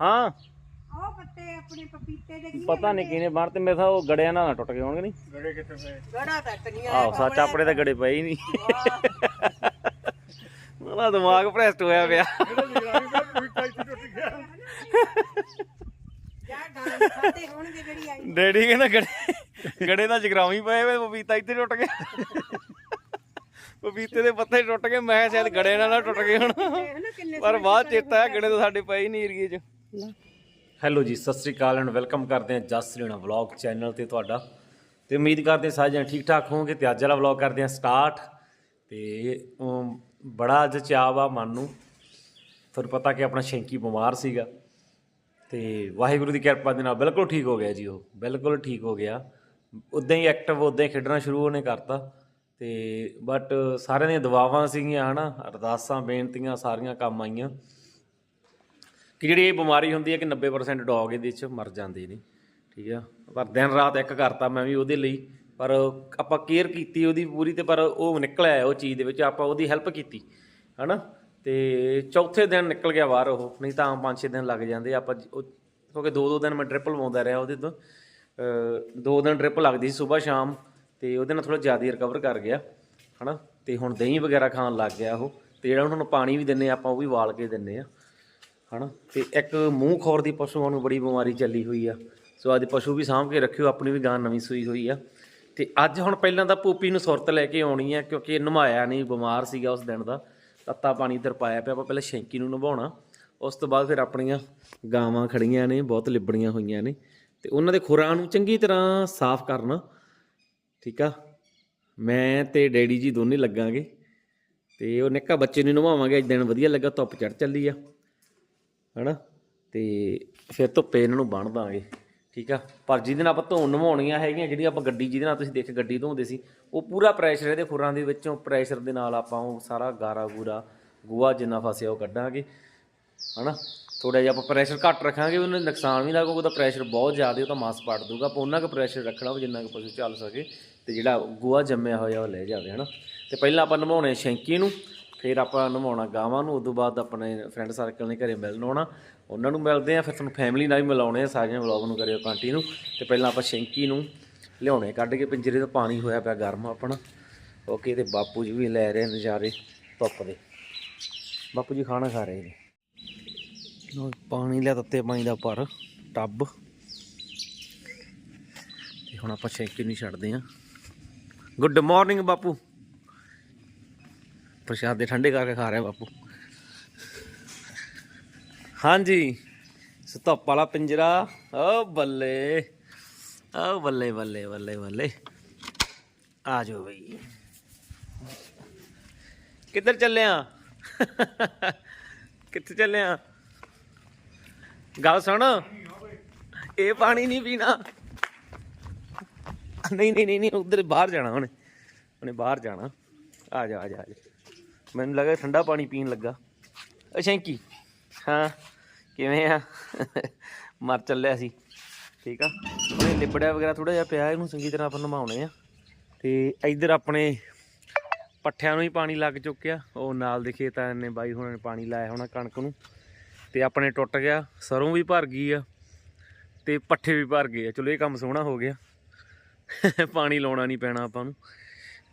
ਹਾਂ। ਉਹ ਪੱਤੇ ਆਪਣੇ ਪਪੀਤੇ ਦੇ ਕੀ ਪਤਾ ਨਹੀਂ ਕਿਨੇ ਬਾਹਰ ਤੇ ਮੇਰੇ ਤਾਂ ਉਹ ਗੜਿਆਂ ਨਾਲ ਨਾ ਟੁੱਟ ਗਏ ਹੋਣਗੇ ਨਹੀਂ ਗੜੇ ਕਿੱਥੇ ਪਏ? ਗੜਾ ਤੱਕ ਨਹੀਂ ਆਹੋ ਸੱਚ ਆਪਣੇ ਤਾਂ ਗੜੇ ਪਏ ਹੀ ਨਹੀਂ ਉਹਦਾ ਦਿਮਾਗ ਭ੍ਰਸ਼ਟ ਹੋਇਆ ਪਿਆ। ਡੈਡੀ ਕਹਿੰਦਾ ਗੜੇ ਗੜੇ ਦਾ ਜਗਰਾਵੀ ਪਏ ਵੇ ਪਪੀਤਾ ਇੱਥੇ ਟੁੱਟ ਗਿਆ। ਪਪੀਤੇ ਦੇ ਪੱਤੇ ਟੁੱਟ ਗਏ ਮੈਂ ਸ਼ਾਇਦ ਗੜੇ ਨਾਲ ਨਾ ਟੁੱਟ ਗਏ ਹੁਣ। ਪਰ ਬਾਅਦ ਚੇਤਾ ਹੈ ਗੜੇ ਤਾਂ ਸਾਡੇ ਪਏ ਹੀ ਨਹੀਂ ਏਰੀਏ 'ਚ। ਹੈਲੋ ਜੀ ਸਤਿ ਸ੍ਰੀ ਅਕਾਲ ਐਂਡ ਵੈਲਕਮ ਕਰਦੇ ਹਾਂ ਜਸ ਰੇਣਾ ਵਲੌਗ ਚੈਨਲ ਤੇ ਤੁਹਾਡਾ। ਤੇ ਉਮੀਦ ਕਰਦੇ ਹਾਂ ਸਾਰੇ ਜਣੇ ਠੀਕ ਠਾਕ ਹੋਵੋਗੇ ਤੇ ਅੱਜ ਵਾਲਾ ਵਲੌਗ ਕਰਦੇ ਹਾਂ ਸਟਾਰਟ ਤੇ ਅਮ, ਬੜਾ ਅੱਜ ਚਾਅ ਵਾ ਮਨ ਨੂੰ। ਤੁਹਾਨੂੰ ਪਤਾ ਕਿ ਆਪਣਾ ਸ਼ੈਂਕੀ ਬਿਮਾਰ ਸੀਗਾ। ਤੇ ਵਾਹਿਗੁਰੂ ਦੀ ਕਿਰਪਾ ਦੇ ਨਾਲ ਬਿਲਕੁਲ ਠੀਕ ਹੋ ਗਿਆ ਜੀ ਉਹ। ਬਿਲਕੁਲ ਠੀਕ ਹੋ ਗਿਆ। ਉਦਾਂ ਹੀ ਐਕਟਿਵ ਉਦਾਂ ਹੀ ਖੇਡਣਾ ਸ਼ੁਰੂ ਉਹਨੇ ਕਰਤਾ। ਤੇ ਬਟ ਸਾਰਿਆਂ ਦੀਆਂ ਦੁਆਵਾਂ ਸੀਗੀਆਂ ਹਨਾ ਅਰਦਾਸਾਂ ਬੇਨਤੀਆਂ ਸਾਰੀਆਂ ਕੰਮ ਆਈਆਂ। ਕਿ ਜਿਹੜੀ ਇਹ ਬਿਮਾਰੀ ਹੁੰਦੀ ਹੈ ਕਿ 90% ਡੌਗ ਇਹਦੇ ਵਿੱਚ ਮਰ ਜਾਂਦੇ ਨੇ, ਠੀਕ ਆ? ਪਰ ਦਿਨ ਰਾਤ ਇੱਕ ਕਰਤਾ ਮੈਂ ਵੀ ਉਹਦੇ ਲਈ, ਪਰ ਆਪਾਂ ਕੇਅਰ ਕੀਤੀ ਉਹਦੀ ਪੂਰੀ ਤੇ ਪਰ ਉਹ ਨਿਕਲਿਆ ਉਹ ਚੀਜ਼ ਦੇ ਵਿੱਚ, ਆਪਾਂ ਉਹਦੀ ਹੈਲਪ ਕੀਤੀ, ਹਨਾ? ਤੇ ਚੌਥੇ ਦਿਨ ਨਿਕਲ ਗਿਆ ਬਾਹਰ ਉਹ, ਨਹੀਂ ਤਾਂ 5-6 ਦਿਨ ਲੱਗ ਜਾਂਦੇ ਆਪਾਂ ਕਿਉਂਕਿ ਦੋ ਦੋ ਦਿਨ ਮੈਂ ਟ੍ਰਿਪਲ ਲਵਾਉਂਦਾ ਰਿਹਾ ਉਹਦੇ ਤੋਂ ਦੋ ਦਿਨ ਟ੍ਰਿਪ ਲੱਗਦੀ ਸੀ ਸਵੇਰ ਸ਼ਾਮ, ਤੇ ਉਹਦੇ ਨਾਲ ਥੋੜਾ ਜ਼ਿਆਦਾ ਰਿਕਵਰ ਕਰ ਗਿਆ, ਹਨਾ? ਤੇ ਹੁਣ ਦਹੀਂ ਵਗੈਰਾ ਖਾਣ ਲੱਗ ਗਿਆ ਉਹ, ਤੇ ਜਿਹੜਾ ਉਹਨਾਂ ਨੂੰ ਪਾਣੀ ਵੀ ਦਿੰਨੇ ਆਪਾਂ ਉਹ ਵੀ ਵਾਲ ਕੇ ਦਿੰਨੇ ਆ। ਹਨਾ? ਤੇ ਇੱਕ ਮੂੰਹ ਖੋਰ ਦੀ ਪਸ਼ੂਆਂ ਨੂੰ ਬੜੀ ਬਿਮਾਰੀ ਚੱਲੀ ਹੋਈ ਆ। ਸੋ ਅੱਜ ਪਸ਼ੂ ਵੀ ਸਾਂਭ ਕੇ ਰੱਖਿਓ, ਆਪਣੀ ਵੀ ਗਾਂ ਨਵੀਂ ਸੂਈ ਹੋਈ ਆ। ਤੇ ਅੱਜ ਹੁਣ ਪਹਿਲਾਂ ਤਾਂ ਪੂਪੀ ਨੂੰ ਸੁਰਤ ਲੈ ਕੇ ਆਉਣੀ ਆ, ਕਿਉਂਕਿ ਇਹ ਨਮਾਇਆ ਨਹੀਂ, ਬਿਮਾਰ ਸੀਗਾ ਉਸ ਦਿਨ ਦਾ। ਤੱਤਾ ਪਾਣੀ ਇੱਧਰ ਪਾਇਆ ਪਿਆ, ਆਪਾਂ ਪਹਿਲਾਂ ਸ਼ੈਂਕੀ ਨੂੰ ਨਵਾਉਣਾ। ਉਸ ਤੋਂ ਬਾਅਦ ਫਿਰ ਆਪਣੀਆਂ ਗਾਵਾਂ ਖੜੀਆਂ ਨੇ, ਬਹੁਤ ਲਿਬੜੀਆਂ ਹੋਈਆਂ ਨੇ। ਤੇ ਉਹਨਾਂ ਦੇ ਖੁਰਾਂ ਨੂੰ ਚੰਗੀ ਤਰ੍ਹਾਂ ਸਾਫ਼ ਕਰਨਾ, ਠੀਕ ਆ? ਮੈਂ ਤੇ ਡੈਡੀ ਜੀ ਦੋਨੇ ਲੱਗਾਂਗੇ। ਤੇ ਉਹ ਨਿੱਕਾ ਬੱਚੇ ਨੂੰ ਨਵਾਵਾਂਗੇ, ਅੱਜ ਦਿਨ ਵਧੀਆ ਲੱਗਾ, ਧੁੱਪ ਚੜ ਚੱਲੀ ਆ। ਹਨਾ? ਤੇ ਫਿਰ ਧੁੱਪੇ ਇਹਨਾਂ ਨੂੰ ਬੰਨ ਦਾਂਗੇ, ਠੀਕ ਆ? ਪਰ ਜਿਹਦੇ ਨਾਲ ਆਪਾਂ ਧੋਣ ਨਵਾਉਣੀਆਂ ਹੈਗੀਆਂ ਜਿਹੜੀ ਆਪਾਂ ਗੱਡੀ, ਜਿਹਦੇ ਨਾਲ ਤੁਸੀਂ ਦੇਖ ਗੱਡੀ ਧੋਂਦੇ ਸੀ, ਉਹ ਪੂਰਾ ਪ੍ਰੈਸ਼ਰ ਇਹਦੇ ਖੁਰਾਂ ਦੇ ਵਿੱਚੋਂ ਪ੍ਰੈਸ਼ਰ ਦੇ ਨਾਲ ਆਪਾਂ ਉਹ ਸਾਰਾ ਗਾਰਾ ਗੂਰਾ ਗੋਆ ਜਿੰਨਾ ਫਸਿਆ ਉਹ ਕੱਢਾਂਗੇ, ਹਨਾ? ਥੋੜਾ ਜਿਹਾ ਆਪਾਂ ਪ੍ਰੈਸ਼ਰ ਘੱਟ ਰੱਖਾਂਗੇ ਉਹਨੂੰ ਨੁਕਸਾਨ ਵੀ ਨਾ ਕਿਉਂਕਿ ਉਹਦਾ ਪ੍ਰੈਸ਼ਰ ਬਹੁਤ ਜ਼ਿਆਦਾ, ਉਹ ਤਾਂ ਮਾਸ ਪਾੜ ਦੂਗਾ। ਆਪਾਂ ਉਹਨਾਂ ਕੁ ਪ੍ਰੈਸ਼ਰ ਰੱਖਣਾ ਵੀ ਜਿੰਨਾ ਕੁ ਪਸ਼ੂ ਚੱਲ ਸਕੇ, ਤੇ ਜਿਹੜਾ ਗੋਆ ਜੰਮਿਆ ਹੋਇਆ ਉਹ ਲੈ ਜਾਵੇ, ਹਨਾ? ਤੇ ਪਹਿਲਾਂ ਆਪਾਂ ਨਵਾਉਣੇ ਸ਼ੈਂਕੀ ਨੂੰ ਫਿਰ ਆਪਾਂ ਨਵਾਉਣਾ ਗਾਵਾਂ ਨੂੰ, ਉਦੋਂ ਬਾਅਦ ਆਪਣੇ ਫਰੈਂਡ ਸਰਕਲ ਨੇ ਘਰੇ ਮਿਲਣ ਆਉਣਾ। ਉਹਨਾਂ ਨੂੰ ਮਿਲਦੇ ਆ ਫਿਰ ਤੁਹਾਨੂੰ ਫੈਮਿਲੀ ਨਾਲ ਵੀ ਮਿਲਾਉਣੇ ਆ, ਸਾਰਿਆਂ ਵਲੌਗ ਨੂੰ ਕਰਿਓ ਕੰਟੀਨਿਊ ਤੇ ਪਹਿਲਾਂ ਆਪਾਂ ਸ਼ੈਂਕੀ ਨੂੰ ਲਿਆਉਣੇ ਕੱਢ ਕੇ ਪਿੰਜਰੇ ਤੋਂ ਪਾਣੀ ਹੋਇਆ ਪਿਆ ਗਰਮ ਆਪਣਾ। ਓਕੇ ਤੇ ਬਾਪੂ ਜੀ ਵੀ ਲੈ ਰਹੇ ਨਜ਼ਾਰੇ ਧੁੱਪ ਦੇ। ਬਾਪੂ ਜੀ ਖਾਣਾ ਖਾ ਰਹੇ ਨੇ। ਲਓ ਪਾਣੀ ਲਿਆ ਤੱਤੇ ਪਾਣੀ ਦਾ ਪਰ ਟੱਬ। ਤੇ ਹੁਣ ਆਪਾਂ ਸ਼ੈਂਕੀ ਨੂੰ ਛੱਡਦੇ ਆਂ ਗੁੱਡ ਮਾਰਨਿੰਗ ਬਾਪੂ। ਪ੍ਰਸ਼ਾਦੇ ਦੇ ਠੰਡੇ ਕਰਕੇ ਖਾ ਰਿਹਾ ਬਾਪੂ। ਹਾਂਜੀ। ਸਤੱਪ ਵਾਲਾ ਪਿੰਜਰਾ। ਓ ਬੱਲੇ। ਓ ਬੱਲੇ ਬੱਲੇ ਬੱਲੇ ਬੱਲੇ। ਆ ਜਾਓ ਬਈ। ਕਿੱਧਰ ਚੱਲੇ ਆ ਕਿੱਥੇ ਚੱਲੇ ਆ ਗੱਲ ਸੁਣ। ਇਹ ਪਾਣੀ ਨਹੀਂ ਪੀਣਾ। ਨਹੀਂ ਨਹੀਂ ਨਹੀਂ ਨਹੀਂ, ਉਧਰ ਬਾਹਰ ਜਾਣਾ ਉਹਨੇ। ਉਹਨੇ ਬਾਹਰ ਜਾਣਾ। ਆ ਜਾ ਆ ਜਾ ਆ ਜਾ। ਮੈਨੂੰ ਲੱਗਾ ਠੰਡਾ ਪਾਣੀ ਪੀਣ ਲੱਗਾ। ਅ ਸ਼ੈਂਕੀ, ਹਾਂ, ਕਿਵੇਂ ਆ? ਮਰ ਚੱਲਿਆ ਸੀ। ਠੀਕ ਆ? ਉਹਨੇ ਲਿਬੜਿਆ ਵਗੈਰਾ ਥੋੜਾ ਜਿਹਾ ਪਿਆ, ਇਹਨੂੰ ਚੰਗੀ ਤਰ੍ਹਾਂ ਆਪਾਂ ਨਮਾਉਣੇ ਆ। ਤੇ ਇੱਧਰ ਆਪਣੇ ਪੱਠਿਆਂ ਨੂੰ ਹੀ ਪਾਣੀ ਲੱਗ ਚੁੱਕਿਆ। ਉਹ ਨਾਲ ਦੇ ਖੇਤਾਂ ਨੇ ਬਾਈ ਹੁਣਾਂ ਨੇ ਪਾਣੀ ਲਾਇਆ ਹੋਣਾ ਕਣਕ ਨੂੰ। ਤੇ ਆਪਣੇ ਟੁੱਟ ਗਿਆ, ਸਰੋਂ ਵੀ ਭਰ ਗਈ ਆ, ਤੇ ਪੱਠੇ ਵੀ ਭਰ ਗਏ ਆ। ਚਲੋ, ਇਹ ਕੰਮ ਸੋਹਣਾ ਹੋ ਗਿਆ। ਪਾਣੀ ਲਾਉਣਾ ਨਹੀਂ ਪੈਣਾ ਆਪਾਂ ਨੂੰ।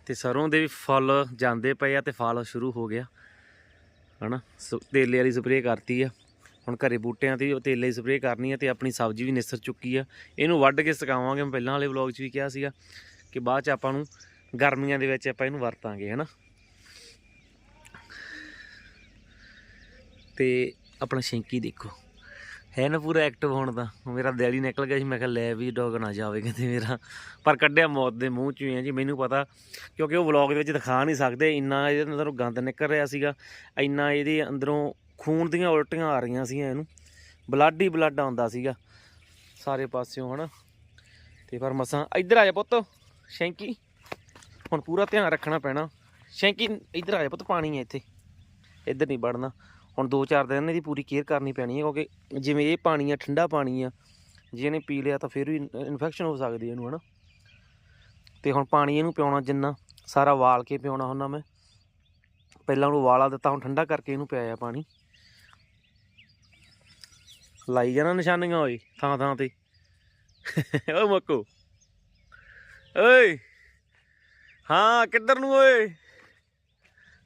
ਤੇ ਸਰੋਂ ਦੇ ਵੀ ਫਲ ਜਾਂਦੇ ਪਏ ਆ ਤੇ ਫਲ ਸ਼ੁਰੂ ਹੋ ਗਿਆ। ਹਨਾ? ਸ- ਤੇਲੇ ਵਾਲੀ ਸਪਰੇਅ ਕਰਤੀ ਆ। ਹੁਣ ਘਰੇ ਬੂਟਿਆਂ ਤੇ ਤੇਲੇ ਦੀ ਸਪਰੇਅ ਕਰਨੀ ਆ ਤੇ ਆਪਣੀ ਸਬਜ਼ੀ ਵੀ ਨਿਸਰ ਚੁੱਕੀ ਆ। ਇਹਨੂੰ ਵੱਢ ਕੇ ਸੁਕਾਵਾਂਗੇ। ਮੈਂ ਪਹਿਲਾਂ ਵਾਲੇ ਵਲੌਗ 'ਚ ਵੀ ਕਿਹਾ ਸੀਗਾ ਕਿ ਬਾਅਦ 'ਚ ਆਪਾਂ ਨੂੰ ਗਰਮੀਆਂ ਦੇ ਵਿੱਚ ਆਪਾਂ ਇਹਨੂੰ ਵਰਤਾਂਗੇ, ਹਨਾ? ਤੇ ਆਪਣਾ ਸ਼ੈਂਕੀ ਦੇਖੋ। ਹੈ ਨਾ ਪੂਰਾ ਐਕਟਿਵ ਹੋਣ ਦਾ। ਮੇਰਾ ਦਿਲ ਹੀ ਨਿਕਲ ਗਿਆ ਸੀ, ਮੈਂ ਕਿਹਾ ਲੈ ਵੀ ਡੌਗ ਨਾ ਜਾਵੇ ਕਹਿੰਦੇ ਮੇਰਾ। ਪਰ ਕੱਢਿਆ ਮੌਤ ਦੇ ਮੂੰਹ ਚੋਂ ਹੀ ਆ ਜੀ, ਮੈਨੂੰ ਪਤਾ, ਕਿਉਂਕਿ ਉਹ ਵਲੌਗ ਦੇ ਵਿੱਚ ਦਿਖਾ ਨਹੀਂ ਸਕਦੇ, ਇੰਨਾ ਇਹਦੇ ਅੰਦਰੋਂ ਗੰਦ ਨਿਕਲ ਰਿਹਾ ਸੀਗਾ, ਇੰਨਾ ਇਹਦੇ ਅੰਦਰੋਂ ਖੂਨ ਦੀਆਂ ਉਲਟੀਆਂ ਆ ਰਹੀਆਂ ਸੀਗੀਆਂ ਇਹਨੂੰ ਬਲੱਡ ਹੀ ਬਲੱਡ ਆਉਂਦਾ ਸੀਗਾ, ਸਾਰੇ ਪਾਸਿਓਂ, ਹਨਾ। ਤੇ ਪਰ ਮਸਾਂ, ਇੱਧਰ ਆ ਜਾ ਪੁੱਤ, ਸ਼ੈਂਕੀ। ਹੁਣ ਪੂਰਾ ਧਿਆਨ ਰੱਖਣਾ ਪੈਣਾ। ਸ਼ੈਂਕੀ, ਇੱਧਰ ਆ ਜਾ ਪੁੱਤ, ਪਾਣੀ ਹੈ ਇੱਥੇ। ਇੱਧਰ ਨਹੀਂ ਵੜਨਾ। ਹੁਣ 2-4 ਦਿਨ ਇਹਦੀ ਪੂਰੀ ਕੇਅਰ ਕਰਨੀ ਪੈਣੀ ਹੈ, ਕਿਉਂਕਿ ਜਿਵੇਂ ਇਹ ਪਾਣੀ ਆ ਠੰਡਾ ਪਾਣੀ ਆ, ਜੇ ਇਹਨੇ ਪੀ ਲਿਆ ਤਾਂ ਫਿਰ ਵੀ ਇਨਫੈਕਸ਼ਨ ਹੋ ਸਕਦੀ ਹੈ ਇਹਨੂੰ, ਹਨਾ? ਤੇ ਹੁਣ ਪਾਣੀ ਇਹਨੂੰ ਪਿਆਉਣਾ ਜਿੰਨਾ, ਸਾਰਾ ਵਾਲ ਕੇ ਪਿਆਉਣਾ ਹੁੰਦਾ ਮੈਂ। ਪਹਿਲਾਂ ਉਹਨੂੰ ਵਾਲਾ ਦਿੱਤਾ, ਹੁਣ ਠੰਡਾ ਕਰਕੇ ਇਹਨੂੰ ਪਿਆਇਆ ਪਾਣੀ। ਲਾਈ ਜਾਣਾ ਨਿਸ਼ਾਨੀਆਂ, ਓਏ, ਥਾਂ ਥਾਂ ਤੇ। ਓ ਮੱਕੋ। ਓਏ। ਹਾਂ, ਕਿੱਧਰ ਨੂੰ, ਓਏ?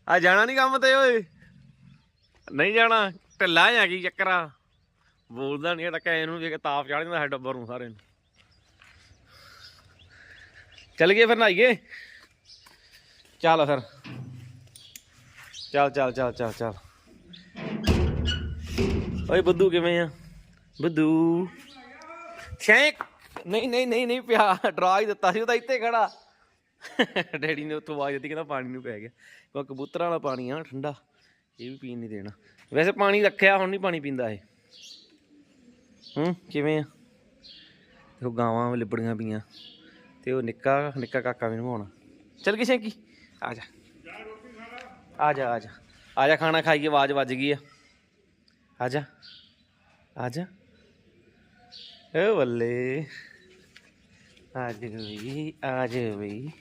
ਆ ਜਾਣਾ ਨਹੀਂ ਕੰਮ ਤੇ, ਓਏ? ਨਹੀਂ ਜਾਣਾ, ਢਿੱਲਾ ਆ ਕੀ ਚੱਕਰਾ ਬੋਲਦਾ ਨਹੀਂ ਤਾਂ ਕਹੇ ਨੂੰ ਜੇ ਤਾਪ ਚੜ ਜਾਂਦਾ ਹੈ ਡੱਬਰ ਨੂੰ ਸਾਰੇ ਨੂੰ। ਚੱਲ ਗਏ ਫਿਰ ਨਹਾਈਏ ਚੱਲ ਫਿਰ। ਚੱਲ ਚੱਲ ਚੱਲ ਚੱਲ ਚੱਲ। ਓਏ ਬੁੱਧੂ ਕਿਵੇਂ ਆ? ਬੁੱਧੂ ਸ਼ੈਂਕ ਨਹੀਂ ਨਹੀਂ ਨਹੀਂ ਨਹੀਂ, ਪਿਆ। ਡਰਾ ਹੀ ਦਿੱਤਾ ਸੀ, ਉਹ ਤਾਂ ਇੱਥੇ ਖੜਾ। ਡੈਡੀ ਨੇ ਉੱਥੋਂ ਆਵਾਜ਼ ਦਿੱਤੀ, ਕਹਿੰਦਾ ਪਾਣੀ ਨੂੰ ਪੈ ਗਿਆ। ਕਬੂਤਰਾਂ ਵਾਲਾ ਪਾਣੀ ਆ, ਠੰਡਾ। ਇਹ ਵੀ ਪੀਣ ਨਹੀਂ ਦੇਣਾ। ਵੈਸੇ ਪਾਣੀ ਰੱਖਿਆ, ਹੁਣ ਨਹੀਂ ਪਾਣੀ ਪੀਂਦਾ ਇਹ। ਹੂੰ, ਕਿਵੇਂ ਆ? ਉਹ ਗਾਵਾਂ ਲਿਬੜੀਆਂ ਪੀਆਂ ਤੇ ਉਹ ਨਿੱਕਾ ਨਿੱਕਾ ਕਾਕਾ ਵੀ ਨਵਾਉਣਾ ਚੱਲ ਗਈ ਸ਼ੈਂਕੀ? ਆ ਜਾ। ਆ ਜਾ ਆ ਜਾ। ਆ ਜਾ, ਖਾਣਾ ਖਾਈਏ ਆਵਾਜ਼ ਵੱਜ ਗਈ ਆ। ਆ ਜਾ। ਆ ਜਾ। ਏ ਬੱਲੇ। ਆ ਜਾ ਵੀ ਆ ਜਾ ਵੀ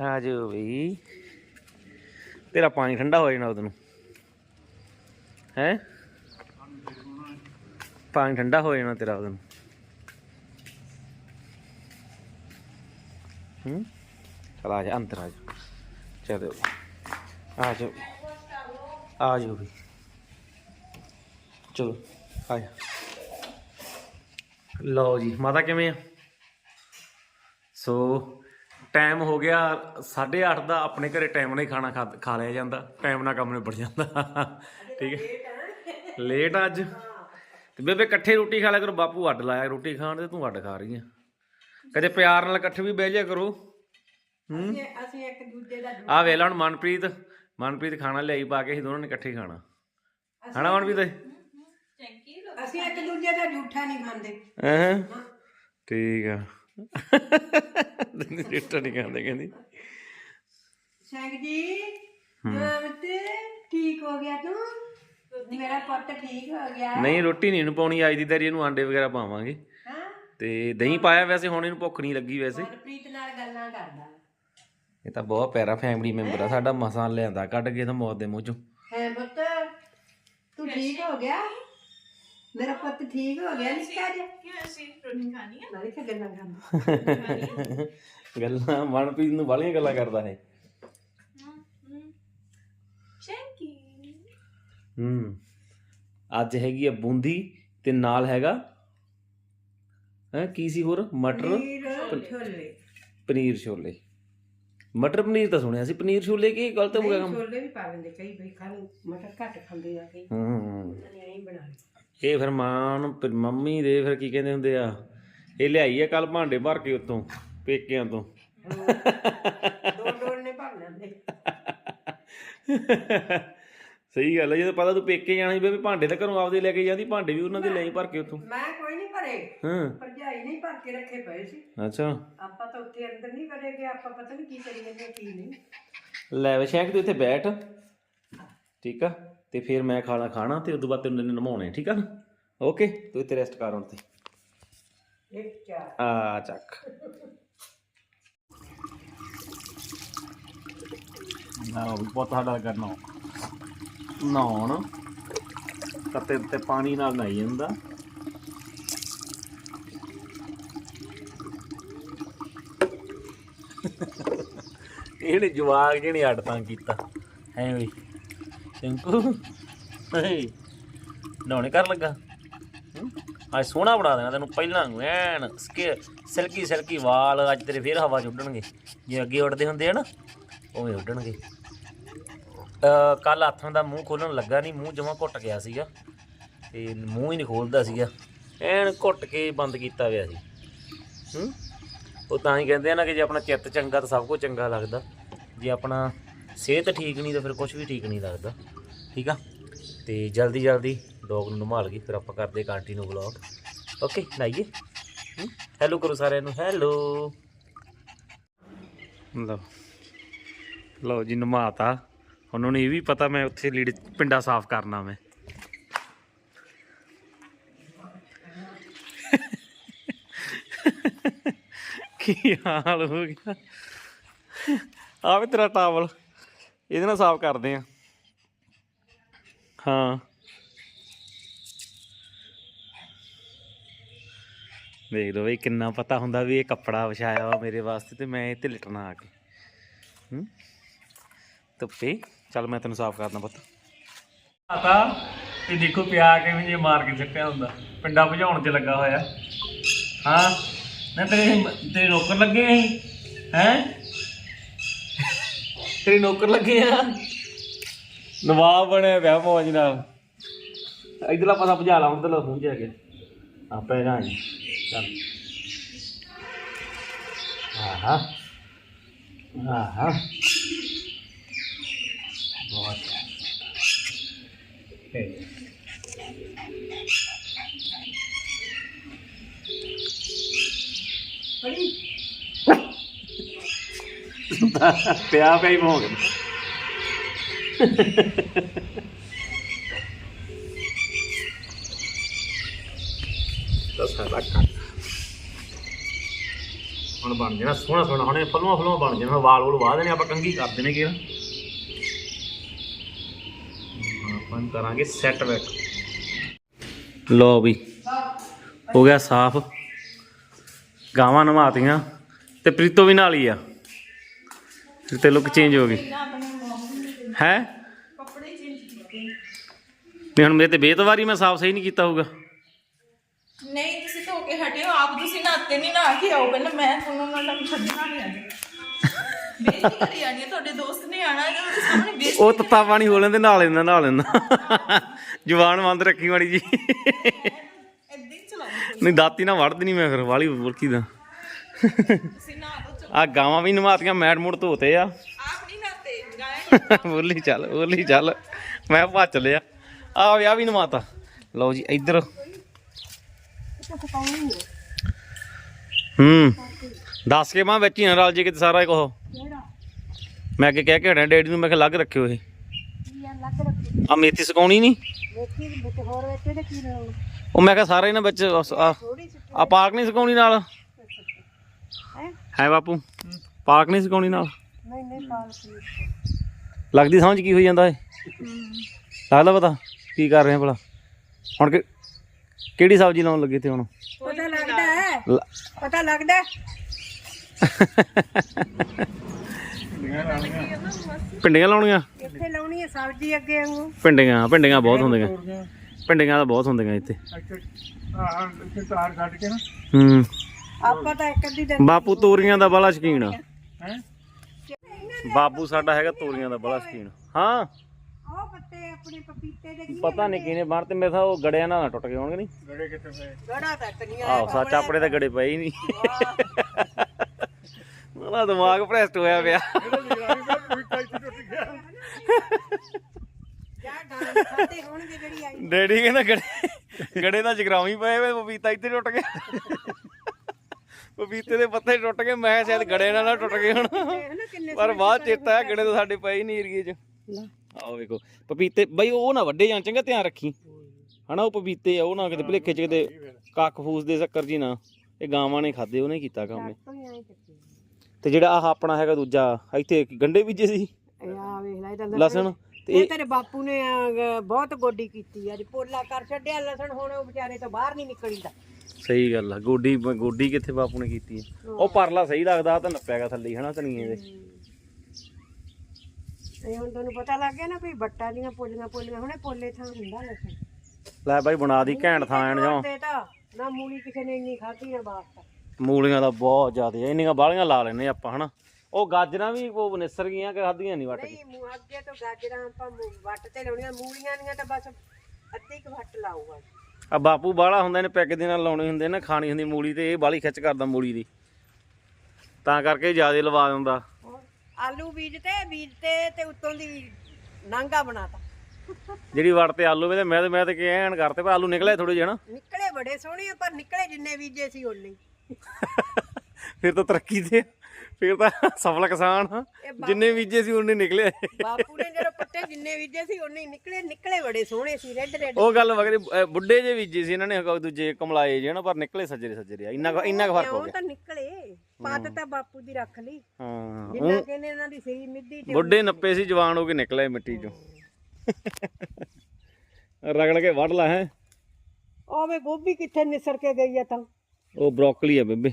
ਆ ਜਾ ਵੀ ਤੇਰਾ ਪਾਣੀ ਠੰਡਾ ਹੋ ਜਾਣਾ ਉਦੋਂ। ਹੈ? ਪਾਣੀ ਠੰਡਾ ਹੋ ਜਾਣਾ ਤੇਰਾ ਉਦੋਂ। ਹੂੰ? ਚਲ ਆ ਜਾ, ਅੰਦਰ ਆ ਜਾ। ਚਲੋ ਆ ਜਾਓ। ਆ ਜਾਓ ਵੀ। ਚਲੋ, ਆ ਜਾ। ਲਓ ਜੀ, ਮਾਤਾ ਕਿਵੇਂ ਆ? ਸੋ ਟਾਈਮ ਹੋ ਗਿਆ 8:30 ਦਾ ਆਪਣੇ ਘਰੇ ਟਾਈਮ ਨਾਲ ਹੀ ਖਾਣਾ ਖਾ ਖਾ ਲਿਆ ਜਾਂਦਾ ਟਾਈਮ ਨਾਲ ਕੰਮ ਨਿਬੜ ਜਾਂਦਾ। ਠੀਕ ਹੈ। ਲੇਟ ਅੱਜ। ਤੇ ਬੇਬੇ ਇਕੱਠੇ ਰੋਟੀ ਖਾ ਲਿਆ ਕਰੋ ਬਾਪੂ ਅੱਡ ਲਾਇਆ ਰੋਟੀ ਖਾਣ ਤੇ ਤੂੰ ਅੱਡ ਖਾ ਰਹੀ ਆ। ਕਦੇ ਪਿਆਰ ਨਾਲ ਇਕੱਠੇ ਵੀ ਬਹਿ ਜਾ ਕਰੋ। ਹੂੰ। ਅਸੀਂ ਅਸੀਂ ਇੱਕ ਦੂਜੇ ਦਾ ਆ ਵੇਖ ਲਾ ਹੁਣ ਮਨਪ੍ਰੀਤ ਮਨਪ੍ਰੀਤ ਖਾਣਾ ਲਿਆਈ ਪਾ ਕੇ ਅਸੀਂ ਦੋਨਾਂ ਨੇ ਇਕੱਠੇ ਹੀ ਖਾਣਾ। ਖਾਣਾ ਮਨਪ੍ਰੀਤ? ਅਸੀਂ ਇੱਕ ਦੂਜੇ ਦਾ ਝੂਠਾ ਨਹੀਂ ਖਾਂਦੇ। ਹਾਂ। ਠੀਕ ਆ। ਜਿੱਟਾ ਨਹੀਂ ਕਹਿੰਦੇ ਕਹਿੰਦੀ। ਸਿੰਘ ਜੀ ਜਮਤ ਠੀਕ ਹੋ ਗਿਆ ਤੂੰ? ਮੇਰਾ ਪੁੱਤ ਠੀਕ ਹੋ ਗਿਆ। ਨਹੀਂ ਰੋਟੀ ਨਹੀਂ ਇਹਨੂੰ ਪਾਉਣੀ ਅੱਜ ਦੀ ਤੇਰੀ ਇਹਨੂੰ ਆਂਡੇ ਵਗੈਰਾ ਪਾਵਾਂਗੇ। ਹਾਂ। ਤੇ ਦਹੀਂ ਪਾਇਆ ਵੈਸੇ ਹੁਣ ਇਹਨੂੰ ਭੁੱਖ ਨਹੀਂ ਲੱਗੀ ਵੈਸੇ। ਮਨਪ੍ਰੀਤ ਨਾਲ ਗੱਲਾਂ ਕਰਦਾ। ਇਹ ਤਾਂ ਬਹੁਤ ਪਿਆਰਾ ਫੈਮਿਲੀ ਮੈਂਬਰ ਆ ਸਾਡਾ ਮਸਾਂ ਲਿਆਂਦਾ ਕੱਢ ਕੇ ਤਾਂ ਮੌਤ ਦੇ ਮੂੰਹ ਚੋਂ। ਹੈ ਪੁੱਤ ਤੂੰ ਠੀਕ ਹੋ ਗਿਆ? ਮੇਰਾ ਪੁੱਤ ਠੀਕ ਹੋ ਗਿਆ ਨਿੱਕਾ ਜਿਹਾ? ਕਿਉਂ ਅਸੀਂ ਰੋਟੀ ਖਾਣੀ ਹੈ ਨਾਲੇ ਕਿ ਗੱਲਾਂ ਕਰਦਾ ਗੱਲਾਂ ਮਨਪ੍ਰੀਤ ਨੂੰ ਬਾਲੀਆਂ ਗੱਲਾਂ ਕਰਦਾ ਹੈ ਹੂੰ ਅੱਜ ਹੈਗੀ ਆ ਬੂੰਦੀ ਤੇ ਨਾਲ ਹੈਗਾ ਹੈ ਕੀ ਸੀ ਹੋਰ? ਮਟਰ ਪਨੀਰ ਛੋਲੇ। ਪਨੀਰ ਛੋਲੇ। ਮਟਰ ਪਨੀਰ ਤਾਂ ਸੁਣਿਆ ਸੀ। ਪਨੀਰ ਛੋਲੇ ਕੀ ਗਲਤ ਹੋ ਗਿਆ ਕੰਮ? ਛੋਲੇ ਵੀ ਪਾ ਦਿੰਦੇ ਕਈ ਬਈ ਖਾਣ ਮਟਰ ਘੱਟ ਖਾਂਦੇ ਆ ਕਈ। ਹੂੰ ਨਹੀਂ ਬਣਾ ਇਹ ਫਿਰ ਮਾਂ ਫਿਰ ਮੰਮੀ ਦੇ ਫਿਰ ਕੀ ਕਹਿੰਦੇ ਹੁੰਦੇ ਆ? ਇਹ ਲਿਆਈ ਆ ਕੱਲ ਭਾਂਡੇ ਭਰ ਕੇ ਉਤੋਂ ਪੇਕਿਆਂ ਤੋਂ। ਦੋ ਡੋਲ ਨੇ ਭਰ ਲੈਂਦੇ। ਸਹੀ ਗੱਲ ਹੈ ਜਦੋਂ ਪਤਾ ਤੂੰ ਪੇਕੇ ਜਾਣਾ ਸੀ ਬੇਬੇ ਭਾਂਡੇ ਤਾਂ ਘਰੋਂ ਆਪਦੇ ਲੈ ਕੇ ਜਾਂਦੀ ਭਾਂਡੇ ਵੀ ਉਹਨਾਂ ਦੇ ਲਈ ਭਰ ਕੇ ਉਤੋਂ ਮੈਂ ਕੋਈ ਨਹੀਂ ਭਰੇ। ਹਾਂ। ਭਰਜਾਈ ਨਹੀਂ ਭਰ ਕੇ ਰੱਖੇ ਪਏ ਸੀ। ਅੱਛਾ। ਆਪਾਂ ਤਾਂ ਉੱਥੇ ਅੰਦਰ ਨਹੀਂ ਕਰੇਗੇ ਆਪਾਂ ਪਤਾ ਨਹੀਂ ਕੀ ਕਰੀ ਜਾਂਦੇ ਆ, ਕੀ ਨਹੀਂ। ਲੈ ਵੇ ਸ਼ੈਂਕ ਤੂੰ ਇੱਥੇ ਬੈਠ। ਠੀਕ ਆ। ਤੇ ਫਿਰ ਮੈਂ ਖਾਣਾ ਖਾਣਾ ਤੇ ਉਦੋਂ ਬਾਅਦ ਤੈਨੂੰ ਨਮਾਉਣੇ ਠੀਕ ਆ ਨਾ? ਓਕੇ ਤੂੰ ਇੱਥੇ ਰੈਸਟ ਕਰ ਹੁਣ ਤੇ। ਇੱਕ ਚਾਰ। ਆ ਚੱਕ। ਨਾ ਵੀ ਬਹੁਤ ਸਾਡਾ ਕਰਨਾ ਨਹਾਉਣ। ਕੱਤੇ ਤੇ ਪਾਣੀ ਨਾਲ ਨਹਾਈ ਜਾਂਦਾ। ਇਹਨੇ ਜਵਾਗ ਜਿਹਨੇ ਅੱਡ ਤਾਂ ਕੀਤਾ। ਹੈ ਵੀ ਸਿੰਕੂ ਹੇ ਨਹਾਉਣੇ ਕਰ ਲੱਗਾ। ਅੱਜ ਸੋਹਣਾ ਬਣਾ ਦੇਣਾ ਤੈਨੂੰ, ਪਹਿਲਾਂ ਨੂੰ ਐਨ ਸਕੇ ਸਿਲਕੀ ਸਿਲਕੀ ਵਾਲ ਅੱਜ ਤੇਰੇ ਫੇਰ ਹਵਾ ਚ ਉੱਡਣਗੇ। ਜੇ ਅੱਗੇ ਉੱਡਦੇ ਹੁੰਦੇ ਆ ਨਾ, ਉਵੇਂ ਉੱਡਣਗੇ। ਅ ਕੱਲ ਹੱਥਾਂ ਦਾ ਮੂੰਹ ਖੋਲਣ ਲੱਗਾ ਨਹੀਂ ਮੂੰਹ ਜਮਾ ਘੁੱਟ ਗਿਆ ਸੀਗਾ। ਤੇ ਮੂੰਹ ਹੀ ਨਹੀਂ ਖੋਲਦਾ ਸੀਗਾ। ਐਨ ਘੁੱਟ ਕੇ ਬੰਦ ਕੀਤਾ ਹੋਇਆ ਸੀ। ਹੂੰ? ਉਹ ਤਾਂ ਹੀ ਕਹਿੰਦੇ ਆ ਨਾ ਕਿ ਜੇ ਆਪਣਾ ਚਿੱਤ ਚੰਗਾ ਤਾਂ ਸਭ ਕੁਝ ਚੰਗਾ ਲੱਗਦਾ। ਜੇ ਆਪਣਾ ਸਿਹਤ ਠੀਕ ਨਹੀਂ ਤਾਂ ਫਿਰ ਕੁਝ ਵੀ ਠੀਕ ਨਹੀਂ ਲੱਗਦਾ। ਠੀਕ ਆ? ਤੇ ਜਲਦੀ ਜਲਦੀ ਡੌਗ ਨੂੰ ਨਮਾਲ ਗਈ, ਫਿਰ ਆਪਾਂ ਕਰਦੇ ਕੰਟੀਨਿਊ ਵਲੌਗ ਓਕੇ ਲਾਈਏ। ਹੈਲੋ ਕਰੋ ਸਾਰਿਆਂ ਨੂੰ ਹੈਲੋ ਲਓ। ਲਓ ਜੀ, ਨਮਾਤਾ। ਉਹਨਾਂ ਨੂੰ ਇਹ ਵੀ ਪਤਾ ਮੈਂ ਉੱਥੇ ਲੀੜੇ, ਪਿੰਡਾ ਸਾਫ਼ ਕਰਨਾ ਮੈਂ। ਕੀ ਹਾਲ ਹੋ ਗਿਆ? ਆਵੇ ਤੇਰਾ ਟਾਵਲ। ਇਹਦੇ ਨਾਲ ਸਾਫ਼ ਕਰਦੇ ਆ। ਹਾਂ। ਦੇਖ ਲਓ ਬਈ ਕਿੰਨਾ ਪਤਾ ਹੁੰਦਾ ਵੀ ਇਹ ਕੱਪੜਾ ਵਿਛਾਇਆ ਵਾ ਮੇਰੇ ਵਾਸਤੇ ਤੇ ਮੈਂ ਇੱਥੇ ਲਿਟਣਾ ਆ ਕੇ। ਹੂੰ? ਧੁੱਪੇ ਚੱਲ ਮੈਂ ਤੈਨੂੰ ਸਾਫ਼ ਕਰਦਾ ਪੁੱਤ। ਆਤਾ ਇਹ ਦੇਖੋ ਪਿਆ ਕਿਵੇਂ ਜੇ ਮਾਰ ਕੇ ਸਿੱਟਿਆ ਹੁੰਦਾ। ਪਿੰਡਾ ਭਜਾਉਣ 'ਚ ਲੱਗਾ ਹੋਇਆ। ਹਾਂ? ਨਾ ਤੇਰੇ ਤੇਰੇ ਨੌਕਰ ਲੱਗੇ ਅਸੀਂ ਹੈ? ਤੇਰੇ ਨੌਕਰ ਲੱਗੇ ਆ। ਨਵਾਬ ਬਣਿਆ ਪਿਆ ਮੌਜ ਨਾਲ। ਇਧਰਲਾ ਪਾਸਾ ਭਜਾ ਲਾ ਉਧਰਲਾ ਮੂੰਹ ਜਾ ਕੇ। ਆਪੇ ਜੀ ਚੱਲ। ਆਹਾ। ਆਹਾ। ਬਹੁਤ ਹੈ। ਪਿਆ ਪਿਆ ਹੀ ਹੁਣ ਬਣ ਜਾਣਾ ਸੋਹਣਾ ਸੋਹਣਾ ਹੁਣ ਇਹ ਫਲਵਾ ਫਲਵਾ ਬਣ ਜਾਣਾ ਵਾਲ ਵੂਲ ਵਾਹ ਦੇਣੇ ਆਪਾਂ ਕੰਗੀ ਕਰ ਦੇਣੇ ਕਿ ਆਪਾਂ ਕਰਾਂਗੇ ਸੈੱਟ ਬੈਕ ਲੋ ਵੀ ਹੋ ਗਿਆ ਸਾਫ਼। ਗਾਵਾਂ ਨਵਾਤੀਆਂ ਤੇ ਪ੍ਰੀਤੋ ਵੀ ਨਾਲ ਹੀ ਆ। ਤੇ ਲੁੱਕ ਚੇਂਜ ਹੋ ਗਈ। ਹੈ? ਕੱਪੜੇ ਚੇਂਜ ਕੀਤੇ ਨਹੀਂ ਹੁਣ ਮੇਰੇ ਤੇ ਬੇਤਵਾਰੀ ਮੈਂ ਸਾਫ਼ ਸਹੀ ਨਹੀਂ ਕੀਤਾ ਹੋਊਗਾ। ਨਹੀਂ ਤੁਸੀਂ ਧੋ ਕੇ ਹਟਿਓ ਆਪ ਤੁਸੀਂ ਨਹਾਤੇ ਨਹੀਂ ਨਹਾ ਕੇ ਆਓ ਪਹਿਲਾਂ ਮੈਂ ਤੁਹਾਨੂੰ ਮਤਲਬ ਛੱਡਣਾ ਨਹੀਂ ਅੱਜ ਬੇਇੱਜ਼ਤੀ ਕਰੀ ਜਾਣੀ ਹੈ, ਤੁਹਾਡੇ ਦੋਸਤ ਨੇ ਆਣਾ ਜੇ ਉਹਦੇ ਸਾਹਮਣੇ ਬੇਇੱਜ਼ਤੀ ਉਹ ਤੱਤਾ ਪਾਣੀ ਹੋ ਲੈਂਦੇ ਨਹਾ ਲੈਂਦਾ ਨਹਾ ਲੈਂਦਾ। ਜਵਾਨ ਬੰਦ ਰੱਖੀ ਮਾੜੀ ਜੀ ਏਦਾਂ ਹੀ ਚਲਾਉਂਦੇ। ਨਹੀਂ ਦਾਤੀ ਨਾਲ ਵੜਦੀ ਨਹੀਂ ਮੈਂ ਫਿਰ ਵਾਲੀ ਬੁਰਕੀ ਦਾ। ਤੁਸੀਂ ਆ ਗਾਵਾਂ ਵੀ ਨਮਾਤੀਆਂ ਮੈਟ ਮੂਡ ਧੋਤੇ ਆ। ਆਪ ਨਹੀਂ ਗਾਇਆ ਬੋਲੀ ਚੱਲ ਬੋਲੀ ਚੱਲ। ਮੈਂ ਭੱਜ ਲਿਆ। ਆ ਵਿਆਹ ਵੀ ਨਮਾਤਾ। ਲਓ ਜੀ ਇੱਧਰ। ਹੂੰ। ਦੱਸ ਕੇ ਮਾਂ ਵਿੱਚ ਹੀ ਨਾ ਰਲ ਜੇ ਕਿਤੇ ਸਾਰਾ ਕੁਝ ਮੈਂ ਅੱਗੇ ਕਹਿ ਕੇ ਹਟਿਆ ਡੈਡੀ ਨੂੰ ਮੈਂ ਕਿਹਾ ਲੱਗ ਰੱਖਿਓ ਇਹ। ਆ ਮੇਥੀ ਸੁਕਾਉਣੀ ਨਹੀਂ ਵੇਖੀ ਵਿੱਚ ਹੋਰ ਵਿੱਚ ਇਹਦੇ ਕੀ ਰਹੂ ਉਹ? ਮੈਂ ਕਿਹਾ ਸਾਰਾ ਇਹਨਾਂ ਵਿੱਚ ਆ। ਪਾਰਕ ਨਹੀਂ ਸੁਕਾਉਣੀ ਨਾਲ? ਹੈ ਬਾਪੂ? ਪਾਰਕ ਨਹੀਂ ਸੁਕਾਉਣੀ ਨਾਲ? ਨਹੀਂ ਨਹੀਂ ਪਾਲ ਸੀ ਲੱਗਦੀ ਸਮਝ ਕੀ ਹੋਈ ਜਾਂਦਾ ਏ? ਲੱਗਦਾ ਪਤਾ ਕੀ ਕਰ ਰਹੇ ਆ ਭਲਾ। ਹੁਣ ਕਿ ਕਿਹੜੀ ਸਬਜ਼ੀ ਲਾਉਣ ਲੱਗੇ ਤੇ ਹੁਣ? ਪਤਾ ਲੱਗਦਾ ਹੈ। ਲ- ਪਤਾ ਲੱਗਦਾ। ਭਿੰਡੀਆਂ ਲਾਉਣੀਆਂ? ਇੱਥੇ ਲਾਉਣੀ ਹੈ ਸਬਜ਼ੀ ਅੱਗੇ ਵਾਂਗੂ। ਭਿੰਡੀਆਂ ਭਿੰਡੀਆਂ ਬਹੁਤ ਹੁੰਦੀਆਂ। ਭਿੰਡੀਆਂ ਤਾਂ ਬਹੁਤ ਹੁੰਦੀਆਂ ਇੱਥੇ। ਇੱਥੇ ਆਹ ਇੱਥੇ ਤਾਰ ਕੱਢ ਕੇ ਨਾ। ਹੂੰ। ਆਪਾਂ ਤਾਂ ਇੱਕ ਅੱਧੀ ਦਿਨ ਬਾਪੂ ਤੋਰੀਆਂ ਦਾ ਬੜਾ ਸ਼ਕੀਨ ਆ। ਹੈ? ਬਾਪੂ ਸਾਡਾ ਹੈਗਾ ਤੋਰੀਆਂ ਦਾ ਬੜਾ ਸ਼ਕੀਨ। ਹਾਂ? ਉਹ ਪੱਤੇ ਆਪਣੇ ਪਪੀਤੇ ਦੇ ਕੀ ਪਤਾ ਨਹੀਂ ਕਿਨੇ ਬਣ ਤੇ ਮੇਰੇ ਤਾਂ ਉਹ ਗੜਿਆਂ ਨਾਲ ਨਾ ਟੁੱਟ ਗਏ ਹੋਣਗੇ ਨਹੀਂ ਗੜੇ ਕਿੱਥੇ ਪਏ? ਗੜਾ ਤੱਕ ਨਹੀਂ ਆਹੋ ਸੱਚ ਆਪਣੇ ਤਾਂ ਗੜੇ ਪਏ ਹੀ ਨਹੀਂ। ਉਹਦਾ ਦਿਮਾਗ ਭ੍ਰਸ਼ਟ ਹੋਇਆ ਪਿਆ। ਡੈਡੀ ਕਹਿੰਦਾ ਗੜੇ ਗੜੇ ਦਾ ਜਗਰਾਵੀ ਪਏ ਵੇ ਪਪੀਤਾ ਇੱਥੇ ਟੁੱਟ ਗਿਆ। ਪਪੀਤੇ ਦੇ ਪੱਤੇ ਟੁੱਟ ਗਏ ਮੈਂ ਕਿਹਾ ਸ਼ਾਇਦ ਗੜੇ ਨਾਲ ਨਾ ਟੁੱਟ ਗਏ ਹੁਣ। ਪਰ ਬਾਅਦ ਚੇਤਾ ਹੈ ਗੜੇ ਤਾਂ ਸਾਡੇ ਪਏ ਹੀ ਨਹੀਂ ਏਰੀਏ 'ਚ। ਆਓ ਵੇਖੋ ਪਪੀਤੇ ਬਈ ਉਹ ਨਾ ਵੱਡੇ ਜਾਣ ਚੰਗਾ ਧਿਆਨ ਰੱਖੀ। ਹਨਾ ਉਹ ਪਪੀਤੇ ਆ ਉਹ ਨਾ ਕਿਤੇ ਭਲੇਖੇ 'ਚ ਕਿਤੇ ਕੱਖ ਫੂਸ ਦੇ ਚੱਕਰ ਜੀ ਨਾ। ਇਹ ਗਾਵਾਂ ਨੇ ਖਾਦੇ ਉਹਨੇ ਕੀਤਾ ਕੰਮ ਇਹ। ਤੋਂ ਜਿਹੜਾ ਆਹ ਆਪਣਾ ਹੈਗਾ ਦੂਜਾ ਇੱਥੇ ਗੰਡੇ ਬੀਜੇ ਸੀ। ਇਹ ਆ ਵੇਖ ਲੈ ਇਹਦਾ ਲਸਣ ਤੇ ਤੇਰੇ ਬਾਪੂ ਨੇ ਬਹੁਤ ਗੋਡੀ ਕੀਤੀ ਅੱਜ ਪੋਲਾ ਕਰ ਛੱਡਿਆ ਲਸਣ ਹੁਣ ਉਹ ਵਿਚਾਰੇ ਤੋਂ ਬਾਹਰ ਨਹੀਂ ਨਿਕਲੀਦਾ। ਸਹੀ ਗੱਲ ਆ ਗੋਡੀ ਗੋਡੀ ਕਿੱਥੇ ਬਾਪੂ ਨੇ ਕੀਤੀ ਹੈ। ਉਹ ਪਰਲਾ ਸਹੀ ਲੱਗਦਾ ਤਾਂ ਨੱਪਿਆਗਾ ਥੱਲੇ ਹਨਾ ਧਨੀਏ ਦੇ। ਇਹ ਹੁਣ ਤੁਹਾਨੂੰ ਪਤਾ ਲੱਗ ਗਿਆ ਨਾ ਵੀ ਬੱਟਾ ਦੀਆਂ ਪੋਲੀਆਂ ਪੋਲੀਆਂ ਹੁਣੇ ਪੋਲੇ ਥਾਂ ਹੁੰਦਾ ਲਸਣ ਲੈ ਬਾਈ ਬਣਾ ਦੀ ਘੈਂਟ ਥਾਂ ਐਨ ਜਾਓ। ਤੇ ਤਾਂ? ਨਾ ਮੂਲੀ ਕਿਸੇ ਨੇ ਇੰਨੀ ਖਾਧੀ ਨਾ ਬਾਸਤਾ ਮੂਲੀਆਂ ਦਾ ਬਹੁਤ ਜ਼ਿਆਦਾ ਇੰਨੀਆਂ ਬਾਲੀਆਂ ਲਾ ਲੈਨੇ ਆਪਾਂ ਹਨਾ। ਉਹ ਗਾਜਰਾਂ ਵੀ ਉਹ ਨਿਸਰ ਗਈਆਂ ਕਿ ਖਾਧੀਆਂ ਨਹੀਂ ਵੱਟ ਕੇ? ਨਹੀਂ ਮੂੰਹ ਅੱਗੇ ਤੋਂ ਗਾਜਰਾਂ ਆਪਾਂ ਵੱਟ ਤੇ ਲਾਉਣੀਆਂ ਮੂਲੀਆਂ ਦੀਆਂ ਤਾਂ ਬਸ ਅੱਧੀ ਕੁ ਵੱਟ ਲਾਊਗਾ। ਆ ਬਾਪੂ ਬਾਲਾ ਹੁੰਦਾ ਨੇ ਪੈਕ ਦੇ ਨਾਲ ਲਾਉਣੇ ਹੁੰਦੇ ਨੇ ਖਾਣੀ ਹੁੰਦੀ ਮੂਲੀ ਤੇ ਇਹ ਬਾਲੀ ਖਿੱਚ ਕਰਦਾ ਮੂਲੀ ਦੀ ਤਾਂ ਕਰਕੇ ਜ਼ਿਆਦਾ ਲਵਾ ਦਿੰਦਾ ਆਲੂ ਬੀਜ ਤੇ ਬੀਜ ਤੇ ਤੇ ਉੱਤੋਂ ਦੀ ਨਾਂਗਾ ਬਣਾਤਾ ਜਿਹੜੀ ਵੜ ਤੇ ਆਲੂ ਵੇ ਤੇ ਮੈਂ ਤੇ ਮੈਂ ਤੇ ਕਰਤੇ ਪਰ ਆਲੂ ਨਿਕਲੇ ਥੋੜੇ ਜਿਹੇ ਨਾ ਨਿਕਲੇ ਬੜੇ ਸੋਹਣੇ ਆ, ਪਰ ਨਿਕਲੇ ਜਿੰਨੇ ਬੀਜੇ ਸੀ ਹੀ। ਫਿਰ ਤਾਂ ਤਰੱਕੀ ਤੇ ਆ। ਫਿਰ ਤਾਂ ਸਫਲ ਕਿਸਾਨ ਜਿੰਨੇ ਬੀਜੇ ਸੀ ਉਹਨੇ ਨਿਕਲੇ। ਬਾਪੂ ਨੇ ਜਦੋਂ ਪੱਟੇ ਜਿੰਨੇ ਬੀਜੇ ਸੀ ਹੀ ਨਿਕਲੇ। ਨਿਕਲੇ ਬੜੇ ਸੋਹਣੇ ਸੀ ਰੈੱਡ ਰੈੱਡ ਉਹ ਗੱਲ ਵਗਰੇ ਬੁੱਢੇ ਜੇ ਬੀਜੇ ਸੀ ਇਹਨਾਂ ਨੇ ਅਗਾਂਹ ਦੂਜੇ ਕਮਲਾਏ ਜੇ ਨਾ ਪਰ ਨਿਕਲੇ ਸੱਜਰੇ ਸੱਜਰੇ ਆ। ਇੰਨਾ ਕੁ- ਇੰਨਾ ਕੁ ਫ਼ਰਕ ਹੋ ਉਹ ਗਿਆ। ਤਾਂ ਨਿਕਲੇ। ਪੱਤ ਤਾਂ ਬਾਪੂ ਦੀ ਰੱਖ ਲਈ। ਹਾਂ ਜਿੰਨਾ ਕਹਿੰਦੇ ਇਹਨਾਂ ਦੀ ਸਹੀ ਮਿੱਦੀ ਤੇ ਬੁੱਢੇ ਨੱਪੇ ਸੀ ਜਵਾਨ ਹੋ ਕੇ ਨਿਕਲੇ ਮਿੱਟੀ ਚੋਂ। ਰਗੜ ਕੇ ਵੱਢ ਲਾ ਹੈ। ਉਹ ਵੇ ਗੋਭੀ ਕਿੱਥੇ ਨਿਸਰ ਕੇ ਗਈ ਆ ਤਾਂ। ਉਹ ਬ੍ਰੋਕਲੀ ਆ ਬੇਬੇ।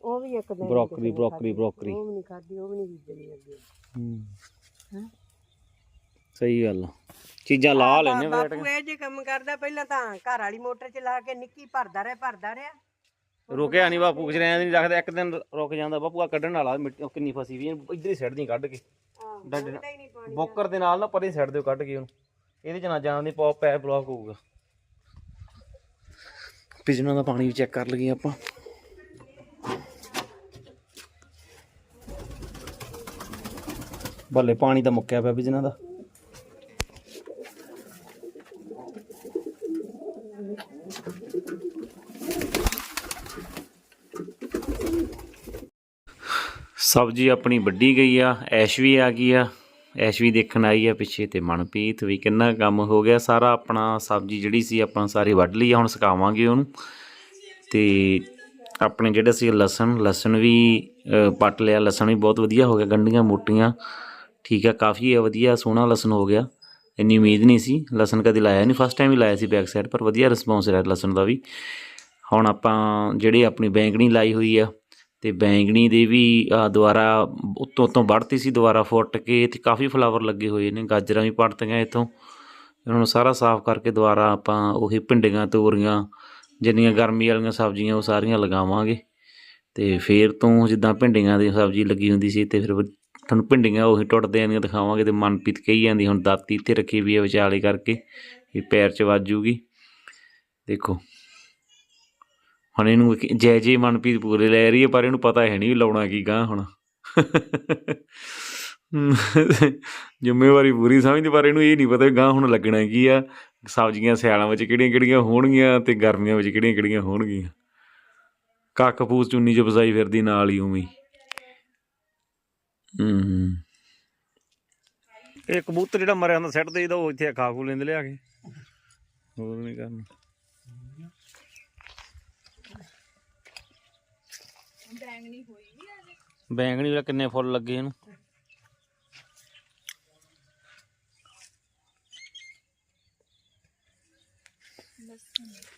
ਉਹ ਵੀ ਇੱਕ ਦਿਨ ਬ੍ਰੋਕਲੀ ਬ੍ਰੋਕਲੀ ਬ੍ਰੋਕਲੀ। ਉਹ ਵੀ ਨਹੀਂ ਖਾਦੀ ਉਹ ਵੀ ਨਹੀਂ ਬੀਜਣੀ ਅੱਗੇ। ਹੂੰ। ਸਹੀ ਗੱਲ ਆ। ਚੀਜ਼ਾਂ ਲਾ ਲੈਨੇ ਬਾਪੂ ਇਹ ਜੇ ਕੰਮ ਕਰਦਾ ਪਹਿਲਾਂ ਤਾਂ ਘਰ ਵਾਲੀ ਮੋਟਰ ਚਲਾ ਕੇ ਨਿੱਕੀ ਭਰਦਾ ਰਿਹਾ ਭਰਦਾ ਰਿਹਾ। ਰੁਕਿਆ ਨਹੀਂ ਬਾਪੂ ਕੁਛ ਰਹਿਣ ਨਹੀਂ ਰੱਖਦਾ ਇੱਕ ਦਿਨ ਰੁਕ ਜਾਂਦਾ। ਬਾਪੂ ਆ ਕੱਢਣ ਵਾਲਾ ਮਿੱਟੀ ਉਹ ਕਿੰਨੀ ਫਸੀ ਵੀ ਇੱਧਰ ਹੀ ਸਿੱਟ ਦੀ ਕੱਢ ਕੇ। ਆਹ, ਡੰਡੇ ਹੀ ਨਹੀਂ ਪਾਣੀ ਬੋਕਰ ਦੇ ਨਾਲ ਨਾ ਪਰੇ ਸਿੱਟ ਦਿਓ ਕੱਢ ਕੇ ਉਹਨੂੰ। ਇਹਦੇ ਚ ਨਾ ਜਾਣ ਦੀ ਪੌਪ ਪੈ ਬਲੌਕ ਹੋਊਗਾ। ਪਿਜਨਾਂ ਦਾ ਪਾਣੀ ਵੀ ਚੈੱਕ ਕਰ ਲਈਏ ਆਪਾਂ। ਬੱਲੇ ਪਾਣੀ ਤਾਂ ਮੁੱਕਿਆ ਪਿਆ ਬਿਜਨਾਂ ਦਾ। ਸਬਜ਼ੀ ਆਪਣੀ ਵੱਡੀ ਗਈ ਆ, ਐਸ਼ ਵੀ ਆ ਗਈ ਆ। ਐਸ਼ ਵੀ ਦੇਖਣ ਆਈ ਆ ਪਿੱਛੇ ਤੇ ਮਨਪ੍ਰੀਤ ਵੀ ਕਿੰਨਾ ਕੰਮ ਹੋ ਗਿਆ। ਸਾਰਾ ਆਪਣਾ ਸਬਜ਼ੀ ਜਿਹੜੀ ਸੀ ਆਪਾਂ ਸਾਰੀ ਵੱਢ ਲਈ ਆ, ਹੁਣ ਸੁਕਾਵਾਂਗੇ ਉਹਨੂੰ। ਤੇ ਆਪਣੇ ਜਿਹੜਾ ਸੀ ਲਸਣ ਲਸਣ ਵੀ ਪੱਟ ਲਿਆ। ਲਸਣ ਵੀ ਬਹੁਤ ਵਧੀਆ ਹੋ ਗਿਆ, ਗੰਢੀਆਂ ਮੋਟੀਆਂ। ਠੀਕ ਆ ਕਾਫੀ ਆ ਵਧੀਆ ਸੋਹਣਾ ਲਸਣ ਹੋ ਗਿਆ। ਇੰਨੀ ਉਮੀਦ ਨਹੀਂ ਸੀ ਲਸਣ ਕਦੇ ਲਾਇਆ ਨਹੀਂ ਫਸਟ ਟਾਈਮ ਹੀ ਲਾਇਆ ਸੀ ਬੈਕ ਸਾਈਡ ਪਰ ਵਧੀਆ ਰਿਸਪੌਂਸ ਰਿਹਾ ਲਸਣ ਦਾ ਵੀ। ਹੁਣ ਆਪਾਂ ਜਿਹੜੀ ਆਪਣੀ ਬੈਂਗਣੀ ਲਾਈ ਹੋਈ ਆ ਤੇ ਬੈਂਗਣੀ ਦੇ ਵੀ ਆਹ, ਦੁਬਾਰਾ ਉੱਤੋਂ ਉੱਤੋਂ ਵੱਢਤੀ ਸੀ ਦੁਬਾਰਾ ਫੁੱਟ ਕੇ ਤੇ ਕਾਫੀ ਫਲਾਵਰ ਲੱਗੇ ਹੋਏ ਨੇ ਗਾਜਰਾਂ ਵੀ ਪੜਤੀਆਂ ਇੱਥੋਂ। ਉਹਨਾਂ ਨੂੰ ਸਾਰਾ ਸਾਫ਼ ਕਰਕੇ ਦੁਬਾਰਾ ਆਪਾਂ ਉਹੀ ਭਿੰਡੀਆਂ ਤੋਰੀਆਂ ਜਿੰਨੀਆਂ ਗਰਮੀ ਵਾਲੀਆਂ ਸਬਜ਼ੀਆਂ ਉਹ ਸਾਰੀਆਂ ਲਗਾਵਾਂਗੇ। ਤੇ ਫੇਰ ਤੋਂ ਜਿੱਦਾਂ ਭਿੰਡੀਆਂ ਦੀ ਸਬਜ਼ੀ ਲੱਗੀ ਹੁੰਦੀ ਸੀ ਤੇ ਫਿਰ ਤੁਹਾਨੂੰ ਭਿੰਡੀਆਂ ਉਹੀ ਟੁੱਟਦੇ ਆਂ ਦਿਖਾਵਾਂਗੇ ਤੇ ਮਨਪ੍ਰੀਤ ਕਹੀ ਜਾਂਦੀ। ਹੁਣ ਦਾਤੀ ਇੱਥੇ ਰੱਖੀ ਵੀ ਹੈ ਵਿਚਾਲੇ ਕਰਕੇ, ਇਹ ਪੈਰ 'ਚ ਵੱਜੂਗੀ ਦੇਖੋ, ਹੁਣ ਇਹਨੂੰ ਇੱਕ ਜੈ ਜੈ ਮਨਪ੍ਰੀਤ ਪੂਰੇ ਲੈ ਰਹੀ ਹੈ ਪਰ ਇਹਨੂੰ ਪਤਾ ਹੈ ਨਹੀਂ ਵੀ ਲਾਉਣਾ ਕੀ ਗਾਂ ਹੁਣ। ਜ਼ਿੰਮੇਵਾਰੀ ਪੂਰੀ ਸਮਝਦੀ, ਪਰ ਇਹਨੂੰ ਇਹ ਨਹੀਂ ਪਤਾ ਵੀ ਗਾਂ ਹੁਣ ਲੱਗਣਾ ਕੀ ਆ। ਸਬਜ਼ੀਆਂ ਸਿਆਲਾਂ ਵਿੱਚ ਕਿਹੜੀਆਂ ਕਿਹੜੀਆਂ ਹੋਣਗੀਆਂ ਤੇ ਗਰਮੀਆਂ ਵਿੱਚ ਕਿਹੜੀਆਂ ਕਿਹੜੀਆਂ ਹੋਣਗੀਆਂ। ਕੱਖ ਫੂਸ ਚੁੰਨੀ ਚ ਫਸਾਈ ਫਿਰਦੀ ਨਾਲ ਹੀ ਉਵੇਂ ਹੀ। ਇਹ ਕਬੂਤਰ ਜਿਹੜਾ ਮਰਿਆ ਹੁੰਦਾ ਸੈੱਟ ਇਹਦਾ ਉਹ ਇੱਥੇ ਖਾ ਖੂ ਲੈਂਦੇ ਲਿਆ ਕੇ। ਹੋਰ ਨਹੀਂ ਕਰਨਾ। ਬੈਂਗਣੀ ਵਾਲਾ ਕਿੰਨੇ ਫੁੱਲ ਲੱਗੇ ਇਹਨੂੰ?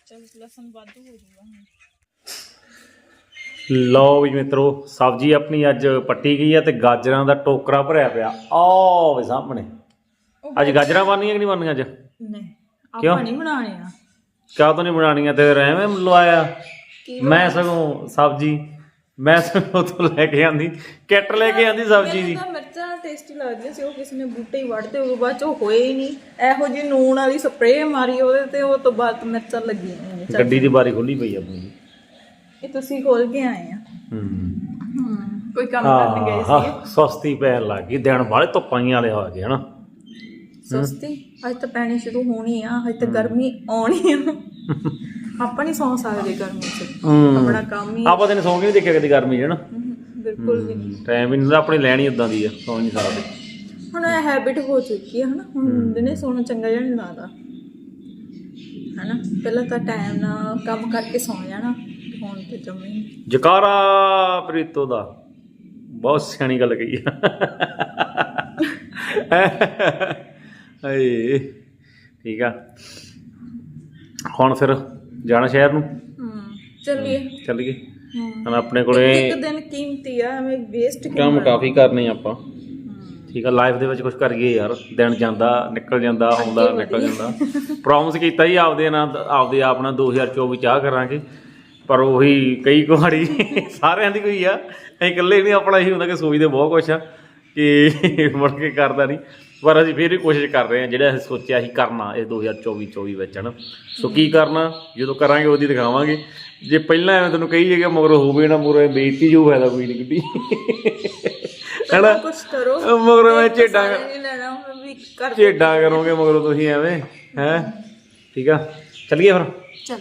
ਚਲ ਲਸਣ ਵਾਧੂ ਹੋ ਹੁਣ। ਲਓ ਵੀ ਮਿੱਤਰੋ ਸਬਜ਼ੀ ਆਪਣੀ ਅੱਜ ਪੱਟੀ ਗਈ ਆ ਤੇ ਗਾਜਰਾਂ ਦਾ ਟੋਕਰਾ ਭਰਿਆ ਪਿਆ। ਆਹ ਵੇ ਸਾਹਮਣੇ। ਅੱਜ ਗਾਜਰਾਂ ਬਣਨੀਆਂ ਕਿ ਨਹੀਂ ਬਣਨੀਆਂ ਅੱਜ? ਨਹੀਂ ਕਿਉਂ? ਆਪਾਂ ਨਹੀਂ ਬਣਾਣੇ ਆ। ਕਿਆ ਤੋਂ ਨਹੀਂ ਬਣਾਉਣੀਆਂ ਤੇ ਐਵੇਂ ਲਵਾਇਆ? ਮੈਂ ਸਗੋਂ ਸਬਜ਼ੀ ਮੈਂ ਸਗੋਂ ਤੋਂ ਲੈ ਕੇ ਆਂਦੀ ਕਿੱਟ ਲੈ ਕੇ ਆਂਦੀ ਸਬਜ਼ੀ ਦੀ। ਤਾਂ ਮਿਰਚਾਂ ਟੇਸਟੀ ਲੱਗਦੀਆਂ ਸੀ ਉਹ ਕਿਸੇ ਨੇ ਬੂਟੇ ਹੀ ਵੱਢਦੇ ਉਹ ਬਾਅਦ ਚ ਉਹ ਹੋਏ ਹੀ ਨਹੀਂ। ਇਹੋ ਜਿਹੀ ਨੂਣ ਵਾਲੀ ਸਪਰੇਅ ਮਾਰੀ ਉਹਦੇ ਤੇ ਉਹ ਤੋਂ ਬਾਅਦ ਮਿਰਚਾਂ ਲੱਗੀਆਂ ਚੱਲ, ਗੱਡੀ ਦੀ ਬਾਰੀ ਖੁੱਲੀ ਪਈ ਆਪਣੀ। ਇਹ ਤੁਸੀਂ ਖੋਲ ਕੇ ਆਏ ਆ। ਹੂੰ। ਕੋਈ ਕੰਮ ਕਰਨ ਗਏ ਸੀ ਹਾਂ ਸਸਤੀ ਪੈਣ ਲੱਗ ਗਈ। ਦਿਨ ਵਾਲੇ ਧੁੱਪਾਂ ਵਾਲੇ ਹੋ ਗਏ ਹਨਾ? ਸਸਤੀ? ਅੱਜ ਤਾਂ ਪੈਣੀ ਸ਼ੁਰੂ ਹੋਣੀ ਆ। ਅੱਜ ਤਾਂ ਗਰਮੀ ਆਉਣੀ ਆ। ਆਪਾਂ ਨਹੀਂ ਸੌਂ ਸਕਦੇ ਗਰਮੀ 'ਚ। ਹੂੰ। ਆਪਣਾ ਕੰਮ ਹੀ ਆਪਾਂ ਤੈਨੂੰ ਸੌਂ ਕੇ ਨਹੀਂ ਦੇਖਿਆ ਕਦੀ ਗਰਮੀ ਹਮ, ਬਿਲਕੁਲ ਵੀ ਨਹੀਂ। ਟਾਈਮ ਵੀ ਨਹੀਂ ਆਪਣੀ ਲੈਣੀ ਉਦਾਂ ਦੀ ਆ ਸੌਂ ਨਹੀਂ ਸਕਦੇ। ਹੁਣ ਇਹ ਹੈਬਿਟ ਹੋ ਚੁੱਕੀ ਹੈ ਹਨਾ? ਹੁਣ ਦਿਨੇ ਸੌਣਾ ਚੰਗਾ ਜਿਹਾ ਨਹੀਂ ਲੱਗਦਾ। ਹਨਾ? ਪਹਿਲਾਂ ਤਾਂ ਟਾਈਮ ਨਾਲ ਕੰਮ ਕਰਕੇ ਸੌਂ ਜਾਣਾ। ਤੇ ਹੁਣ ਤੇ ਜਮੇ ਹੀ ਨਹੀਂ। ਜਕਾਰਾ ਪ੍ਰੀਤੋ ਦਾ। ਬਹੁਤ ਸਿਆਣੀ ਗੱਲ ਕਹੀ ਆ। ਹਾਏ ਠੀਕ ਆ। ਹੁਣ ਫਿਰ ਜਾਣਾ ਸ਼ਹਿਰ ਨੂੰ? ਹਮ ਚੱਲੀਏ। ਚੱਲੀਏ। ਹਮ। ਹੁਣ ਆਪਣੇ ਕੋਲੇ ਇੱਕ ਦਿਨ ਕੀਮਤੀ ਆ ਐਵੇਂ ਵੇਸਟ ਕੰਮ ਕਾਫੀ ਕਰਨੇ ਆਪਾਂ। ਠੀਕ ਆ ਲਾਈਫ ਦੇ ਵਿੱਚ ਕੁਝ ਕਰੀਏ ਯਾਰ। ਦਿਨ ਜਾਂਦਾ ਨਿਕਲ ਜਾਂਦਾ ਆਉਂਦਾ ਨਿਕਲ ਜਾਂਦਾ। ਪ੍ਰੋਮਿਸ ਕੀਤਾ ਹੀ ਆਪਦੇ ਨਾਲ ਆਪਦੇ ਆਪ ਨਾਲ 2024 ਚਾਹ ਕਰਾਂਗੇ। ਪਰ ਉਹੀ ਕਈ ਕੁਹਾੜੀ ਸਾਰਿਆਂ ਦੀ ਕੋਈ ਆ। ਅਸੀਂ ਇਕੱਲੇ ਨਹੀਂ ਆਪਣਾ ਹੀ ਹੁੰਦਾ ਕਿ ਸੋਚਦੇ ਬਹੁਤ ਕੁਛ ਆ ਕਿ ਮੁੜ ਕੇ ਕਰਦਾ ਨਹੀਂ ਪਰ ਅਸੀਂ ਫਿਰ ਵੀ ਕੋਸ਼ਿਸ਼ ਕਰ ਰਹੇ ਹਾਂ ਜਿਹੜਾ ਅਸੀਂ ਸੋਚਿਆ ਸੀ ਕਰਨਾ ਇਹ 2024 24 ਵਿੱਚ ਹਨ। ਸੋ ਕੀ ਕਰਨਾ ਜਦੋਂ ਕਰਾਂਗੇ ਉਹਦੀ ਦਿਖਾਵਾਂਗੇ। ਜੇ ਪਹਿਲਾਂ ਐਵੇਂ ਤੈਨੂੰ ਕਹੀ ਕਿ ਮਗਰ ਹੋਵੇ ਨਾ ਮੁਰੇ ਬੇਇੱਜ਼ਤੀ ਜੋ ਫਾਇਦਾ ਕੋਈ ਨਹੀਂ ਕਿੱਡੀ ਹੈਨਾ? ਕੁਝ ਕਰੋ। ਮਗਰ ਮੈਂ ਝੇਡਾਂ ਨਹੀਂ ਲੈਣਾ ਹੁਣ ਵੀ ਕਰ ਝੇਡਾਂ ਕਰੋਗੇ ਮਗਰੋਂ ਤੁਸੀਂ ਐਵੇਂ ਹੈ? ਠੀਕ ਆ? ਚੱਲੀਏ ਫਿਰ? ਚਲੋ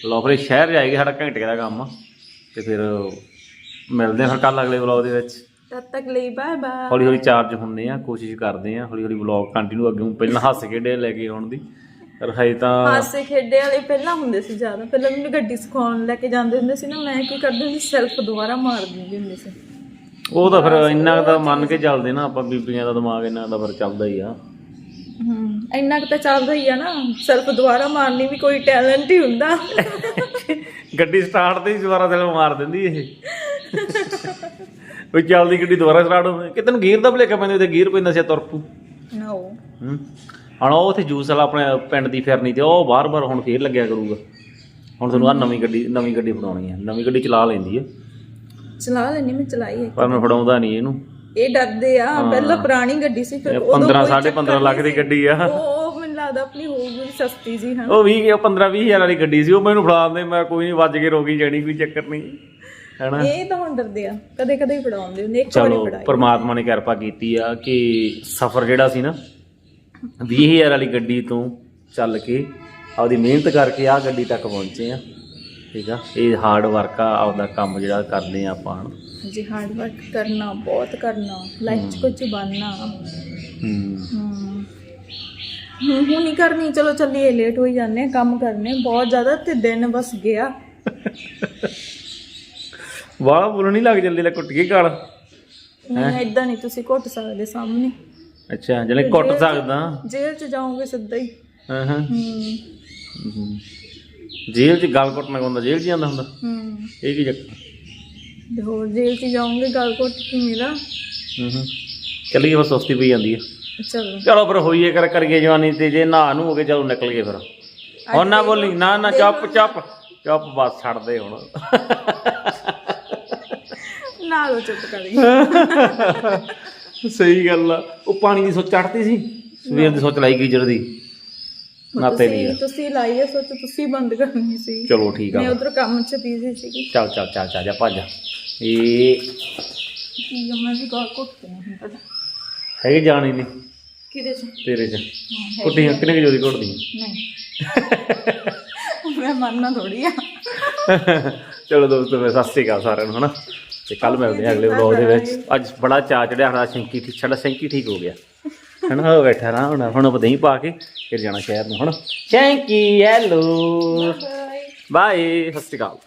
ਫਿਰ ਸ਼ਹਿਰ ਜਾਏਗੇ ਸਾਡਾ ਘੰਟੇ ਦਾ ਕੰਮ। ਆ ਤੇ ਫਿਰ ਮਿਲਦੇ ਆ ਫਿਰ ਕੱਲ ਅਗਲੇ ਵਲੌਗ ਦੇ ਵਿੱਚ। ਤਦ ਤੱਕ ਲਈ ਬਾਏ ਬਾਏ। ਹੌਲੀ ਹੌਲੀ ਚਾਰਜ ਹੁੰਦੇ ਆ ਕੋਸ਼ਿਸ਼ ਕਰਦੇ ਆ ਹੌਲੀ ਹੌਲੀ ਵਲੌਗ ਕੰਟੀਨਿਊ ਅੱਗੇ ਪਹਿਲਾਂ ਹੱਸ ਖੇਡੇ ਲੈ ਕੇ ਆਉਣ ਦੀ। ਪਰ ਹਜੇ ਤਾਂ ਹਾਸੇ ਖੇਡੇ ਵਾਲੇ ਪਹਿਲਾਂ ਹੁੰਦੇ ਸੀ ਜ਼ਿਆਦਾ। ਪਹਿਲਾਂ ਮੈਨੂੰ ਗੱਡੀ ਸਿਖਾਉਣ ਲੈ ਕੇ ਜਾਂਦੇ ਹੁੰਦੇ ਸੀ ਨਾ ਮੈਂ ਕੀ ਕਰਦੀ ਹੁੰਦੀ ਸੈਲਫ ਦੁਬਾਰਾ ਮਾਰ ਦਿੰਦੀ ਹੁੰਦੀ ਸੀ। ਉਹ ਤਾਂ ਫਿਰ ਇੰਨਾ ਕੁ ਤਾਂ ਮੰਨ ਕੇ ਚੱਲਦੇ ਨਾ ਆਪਾਂ ਬੀਬੀਆਂ ਦਾ ਦਿਮਾਗ ਇੰਨਾ ਕੁ ਤਾਂ ਫਿਰ ਚੱਲਦਾ ਹੀ ਆ। ਹਮ ਇੰਨਾ ਕੁ ਤਾਂ ਚੱਲਦਾ ਹੀ ਆ ਨਾ। ਸਿਰਫ ਦੁਬਾਰਾ ਮਾਰਨੀ ਵੀ ਕੋਈ ਟੈਲੈਂਟ ਹੀ ਹੁੰਦਾ। ਗੱਡੀ ਸਟਾਰਟ ਤੇ ਹੀ ਦੁਬਾਰਾ ਦਿਲ ਮਾਰ ਦਿੰਦੀ ਇਹ। ਵੀ ਚੱਲਦੀ ਗੱਡੀ ਦੁਬਾਰਾ ਸਟਾਰਟ ਹੋਵੇ। ਕਿ ਤੈਨੂੰ ਗੀਰ ਦਾ ਭਲੇਖਾ ਪੈਂਦਾ ਤੇ ਗੀਰ ਪੈਂਦਾ ਸੀ ਤੁਰਪੂ ਨੋ ਹੂੰ। ਹੁਣ ਉਹ ਉੱਥੇ ਜੂਸ ਵਾਲਾ ਆਪਣੇ ਪਿੰਡ ਦੀ ਫਿਰਨੀ ਤੇ ਉਹ ਬਾਰ-ਬਾਰ ਹੁਣ ਫੇਰ ਲੱਗਿਆ ਕਰੂਗਾ। ਹੁਣ ਤੁਹਾਨੂੰ ਆ ਨਵੀਂ ਗੱਡੀ ਨਵੀਂ ਗੱਡੀ ਫੜਾਉਣੀ ਹੈ ਨਵੀਂ ਗੱਡੀ ਚਲਾ ਲੈਂਦੀ ਹੈ ਚਲਾ ਲੈਣੀ ਮੈਂ ਚਲਾਈ ਹੈ ਪਰ ਮੈਂ ਫੜਾਉਂਦਾ ਨਹੀਂ ਇਹਨੂੰ। ਇਹ ਡਰਦੇ ਆ। ਪਹਿਲਾਂ ਪੁਰਾਣੀ ਗੱਡੀ ਸੀ ਫਿਰ ਇਹ ਉਦੋਂ 15 ਕੋਈ 15.5 ਚੱਕਰ ਲੱਖ ਦੀ। ਗੱਡੀ ਆ। ਉਹ ਮੈਨੂੰ ਲੱਗਦਾ ਆਪਣੀ ਹੋਊਗੀ ਸਸਤੀ ਜੀ ਹਾਂ। ਉਹ 20 15 20 ਹਜ਼ਾਰ ਵਾਲੀ ਗੱਡੀ ਸੀ ਉਹ ਮੈਨੂੰ ਫੜਾ ਦਿੰਦੇ ਮੈਂ ਕੋਈ ਨਹੀਂ ਵੱਜ ਕੇ ਰੋਗੀ ਜਾਣੀ ਕੋਈ ਚੱਕਰ ਨਹੀਂ ਹੈਨਾ? ਇਹ ਤਾਂ ਹੁਣ ਡਰਦੇ ਆ। ਕਦੇ ਕਦੇ ਹੀ ਫੜਾਉਂਦੇ ਹੁੰਦੇ ਇੱਕ ਵਾਰੀ ਫੜਾਈ। ਪਰਮਾਤਮਾ ਨੇ ਕਿਰਪਾ ਕੀਤੀ ਆ ਕਿ ਸਫ਼ਰ ਜਿਹੜਾ ਸੀ ਨਾ 20000 ਵਾਲੀ ਗੱਡੀ ਤੋਂ ਚੱਲ ਕੇ ਆਪਦੀ ਮਿਹਨਤ ਕਰਕੇ ਆ ਗੱਡੀ ਤੱਕ ਪਹੁੰਚੇ ਆ। ਠੀਕ ਆ? ਇਹ ਹਾਰਡ ਵਰਕ ਆ ਆਪਦਾ ਕੰਮ ਜਿਹੜਾ ਕਰਦੇ ਆ ਆਪਾਂ। ਜੀ ਹਾਰਡ ਵਰਕ ਕਰਨਾ ਬਹੁਤ ਕਰਨਾ ਲਾਈਫ 'ਚ ਕੁਝ ਬਣਨਾ। ਹੂੰ। ਹੁਣ ਨਹੀਂ ਕਰਨੀ ਚਲੋ ਚੱਲੀਏ ਲੇਟ ਹੋਈ ਜਾਂਦੇ ਆ ਕੰਮ ਕਰਨੇ। ਬਹੁਤ ਜ਼ਿਆਦਾ ਤੇ ਦਿਨ ਬਸ ਗਿਆ। ਵਾਹ ਬੁਲ ਨਹੀਂ ਲੱਗ ਜਲਦੀ ਲੈ ਕੁੱਟ ਕੇ ਗਾਲ? ਨਹੀਂ ਇਦਾਂ ਨਹੀਂ ਤੁਸੀਂ ਘੁੱਟ ਸਕਦੇ ਸਾਹਮਣੇ। ਅੱਛਾ ਜਲੇ ਕੁੱਟ ਸਕਦਾ। ਜੇਲ੍ਹ 'ਚ ਜਾਓਗੇ ਸਿੱਧਾ ਹੀ। ਹਾਂ ਹਾਂ। ਹੂੰ। ਹੂੰ। ਜੇਲ੍ਹ 'ਚ ਗਾਲ ਕੁੱਟਣਾ ਹੁੰਦਾ ਜੇਲ੍ਹ 'ਚ ਜਾਂਦਾ ਹੁੰਦਾ। ਹੂੰ। ਇਹ ਕੀ ਚੱਕਰ? ਤੇ ਹੋਰ ਜੇਲ੍ਹ 'ਚ ਜਾਓਗੇ ਗੱਲ ਘੁੱਟ ਕੇ ਮੇਰਾ ਹੂੰ ਹੂੰ। ਚੱਲੀਏ ਬਸ ਸੁਸਤੀ ਪਈ ਜਾਂਦੀ ਹੈ ਚਲੋ। ਚਲੋ ਫਿਰ ਹੋਈਏ ਕਰ ਕਰੀਏ ਜਵਾਨੀ ਤੇ ਜੇ ਨਹਾ ਨੂੰ ਹੋ ਗਏ ਚਲੋ ਨਿਕਲ ਗਏ ਫਿਰ। ਹੁਣ ਨਾ ਬੋਲੀ ਨਾ ਨਾ ਚੁੱਪ ਚੁੱਪ ਚੁੱਪ ਬਸ ਛੱਡ ਦੇ ਹੁਣ। ਨਾਲੋਂ ਚੁੱਪ ਕਰ ਗਈ। ਸਹੀ ਗੱਲ ਆ। ਉਹ ਪਾਣੀ ਦੀ ਸੋਚ ਚੜਤੀ ਸੀ? ਸਵੇਰ ਦੀ ਸੋਚ ਲਾਈ ਗਈ ਜਰਦੀ ਨਾਤੇ ਨਹੀਂ ਤੁਸੀਂ ਤੁਸੀਂ ਲਾਈਏ ਸੋਚ ਤੁਸੀਂ ਬੰਦ ਕਰਨੀ ਸੀ। ਚਲੋ ਠੀਕ ਮੈਂ ਆ ਉਧਰ ਕੰਮ 'ਚ ਬਿਜ਼ੀ ਸੀਗੀ। ਚੱਲ ਚੱਲ ਚੱਲ ਚੱਲ ਜਾ ਭੱਜ ਇਹ ਕੀ ਆ, ਮੈਂ ਵੀ ਗੱਲ ਘੁੱਟ ਕੇ ਨਹੀਂ ਪਤਾ ਹੈਗੀ ਜਾਣੀ ਨਹੀਂ ਕਿਹਦੇ 'ਚ? ਤੇਰੇ ਚ। ਕੁੱਟੀਆਂ ਕਿੰਨੇ ਕੁ ਜੋਰੀ ਕੁੱਟਦੀ ਨਹੀਂ। ਮੈਂ ਮੰਨਣਾ ਥੋੜੀ ਆ। ਚਲੋ ਦੋਸਤੋ ਮੈਂ ਸਤਿ ਸ੍ਰੀ ਅਕਾਲ ਸਾਰਿਆਂ ਨੂੰ ਹਨਾ? ਤੇ ਕੱਲ ਮਿਲਦੇ ਹਾਂ ਅਗਲੇ ਵਲੌਗ ਦੇ ਵਿੱਚ। ਅੱਜ ਬੜਾ ਚਾਅ ਚੜਿਆ ਸਾਡਾ ਸ਼ੈਂਕੀ ਠੀਕ ਸਾਡਾ ਸ਼ੈਂਕੀ ਠੀਕ ਹੋ ਗਿਆ। ਹਣ, ਹੋ ਬੈਠਾ ਨਾ ਹੁਣ ਹੁਣ ਪਤਾ ਪਾ ਕੇ ਫਿਰ ਜਾਣਾ ਸ਼ਹਿਰ ਨੂੰ, ਹੁਣ। ਥੈਂਕ ਯੂ ਹੈਲੋ ਬਾਏ ਸਤਿ ਸ਼੍ਰੀ ਅਕਾਲ।